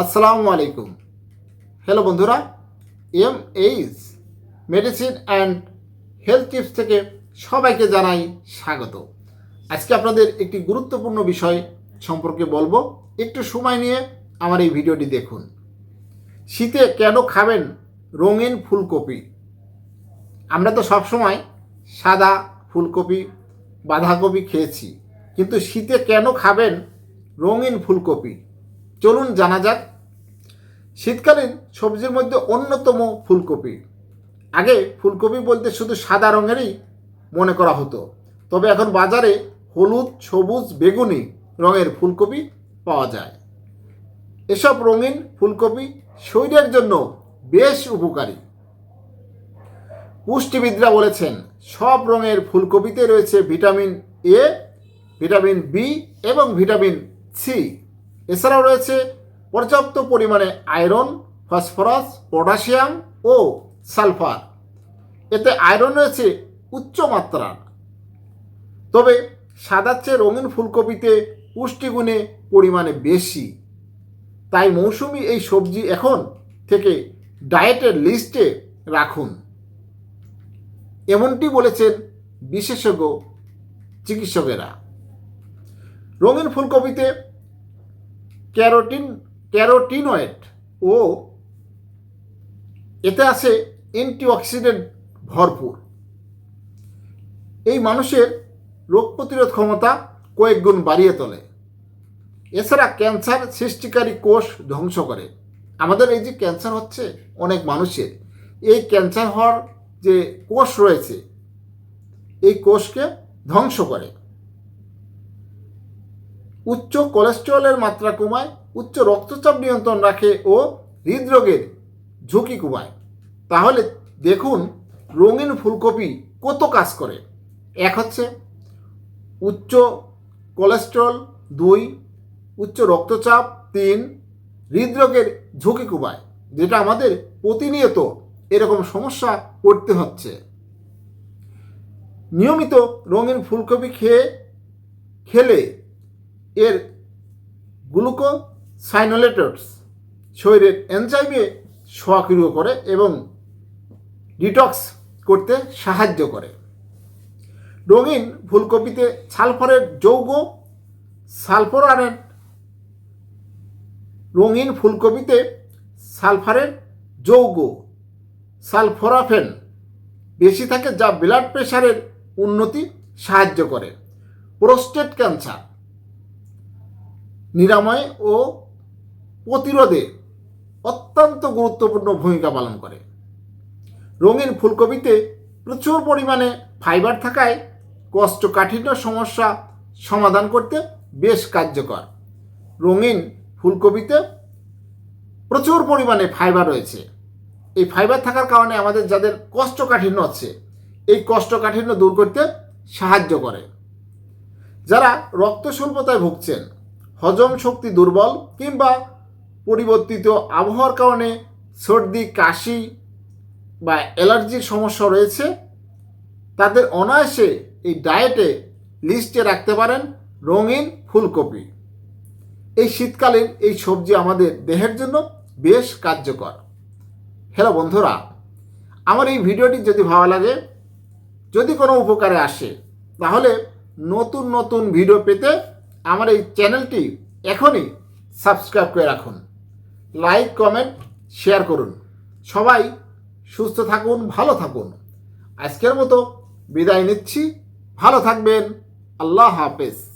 আসসালামু আলাইকুম। হ্যালো বন্ধুরা M H medicine and health tips থেকে সবাইকে জানাই স্বাগত। আজকে আপনাদের একটি গুরুত্বপূর্ণ বিষয় সম্পর্কে বলব। একটু সময় নিয়ে আমার এই ভিডিওটি দেখুন। শীতে কেন খাবেন রঙিন ফুলকপি? আমরা তো সবসময় সাদা ফুলকপি, বাঁধাকপি খেয়েছি, কিন্তু শীতে কেন খাবেন রঙিন ফুলকপি? চলুন জানা যাক, শীতকালীন সবজির মধ্যে অন্যতম ফুলকপি। আগে ফুলকপি বলতে শুধু সাদা রঙেরই মনে করা হতো, তবে এখন বাজারে হলুদ, সবুজ, বেগুনি রঙের ফুলকপি পাওয়া যায়। এসব রঙিন ফুলকপি শরীরের জন্য বেশ উপকারী। পুষ্টিবিদরা বলেছেন, সব রঙের ফুলকপিতে রয়েছে ভিটামিন এ, ভিটামিন বি এবং ভিটামিন সি। এছাড়াও রয়েছে পর্যাপ্ত পরিমাণে আয়রন, ফসফরাস, পটাশিয়াম ও সালফার। এতে আয়রন রয়েছে উচ্চ মাত্রার। তবে সাদার চেয়ে রঙিন ফুলকপিতে পুষ্টিগুণে পরিমাণে বেশি। তাই মৌসুমি এই সবজি এখন থেকে ডায়েটের লিস্টে রাখুন। এমনটি বলেছেন বিশেষজ্ঞ চিকিৎসকেরা। রঙিন ফুলকপিতে ক্যারোটিন, ক্যারোটিনয়েড ও এতে আছে অ্যান্টিঅক্সিডেন্ট ভরপুর। এই মানুষের রোগ প্রতিরোধ ক্ষমতা কয়েক গুণ বাড়িয়ে তোলে। এছাড়া ক্যান্সার সৃষ্টিকারী কোষ ধ্বংস করে। আমাদের এই যে ক্যান্সার হচ্ছে অনেক মানুষের। এই ক্যান্সার হওয়ার যে কোষ রয়েছে, এই কোষকে ধ্বংস করে। উচ্চ কোলেস্টেরলের মাত্রা কমায়, উচ্চ রক্তচাপ নিয়ন্ত্রণ রাখে ও হৃদরোগের ঝুঁকি কমায়। তাহলে দেখুন রঙিন ফুলকপি কত কাজ করে। এক হচ্ছে উচ্চ কোলেস্টেরল দুই, উচ্চ রক্তচাপ তিন, হৃদরোগের ঝুঁকি কমায়, যেটা আমাদের প্রতিনিয়ত এরকম সমস্যা পড়তে হচ্ছে। নিয়মিত রঙিন ফুলকপি খেয়ে, খেলে এর গ্লুকো সাইনোলেটস শরীরের এনজাইমে সক্রিয় করে এবং ডিটক্স করতে সাহায্য করে। রঙিন ফুলকপিতে সালফারের যৌগ সালফোরারের রঙিন ফুলকপিতে সালফারের যৌগ সালফোরাফেন বেশি থাকে যা ব্লাড প্রেশারের উন্নতি সাহায্য করে। প্রোস্টেট ক্যান্সার নিরাময় ও প্রতিরোধে অত্যন্ত গুরুত্বপূর্ণ ভূমিকা পালন করে। রঙিন ফুলকপিতে প্রচুর পরিমাণে ফাইবার থাকায় কোষ্ঠকাঠিন্য সমস্যা সমাধান করতে বেশ কার্যকর। রঙিন ফুলকপিতে প্রচুর পরিমাণে ফাইবার রয়েছে। এই ফাইবার থাকার কারণে আমাদের যাদের কোষ্ঠকাঠিন্য আছে এই কোষ্ঠকাঠিন্য দূর করতে সাহায্য করে। যারা রক্ত স্বল্পতায় ভুগছেন হজম শক্তি দুর্বল কিংবা পরিবর্তিত আবহাওয়ার কারণে সর্দি, কাশি বা অ্যালার্জির সমস্যা রয়েছে, তাদের অনায়াসে এই ডায়েটে লিস্টে রাখতে পারেন রঙিন ফুলকপি। এই শীতকালীন এই সবজি আমাদের দেহের জন্য বেশ কার্যকর। হ্যালো বন্ধুরা, আমার এই ভিডিওটি যদি ভালো লাগে, যদি কোনো উপকারে আসে, তাহলে নতুন নতুন ভিডিও পেতে আমার এই চ্যানেলটি এখনই সাবস্ক্রাইব করে রাখুন। লাইক, কমেন্ট, শেয়ার করুন। সবাই সুস্থ থাকুন, ভালো থাকুন। আজকের মতো বিদায় নিচ্ছি। ভালো থাকবেন। আল্লাহ হাফেজ।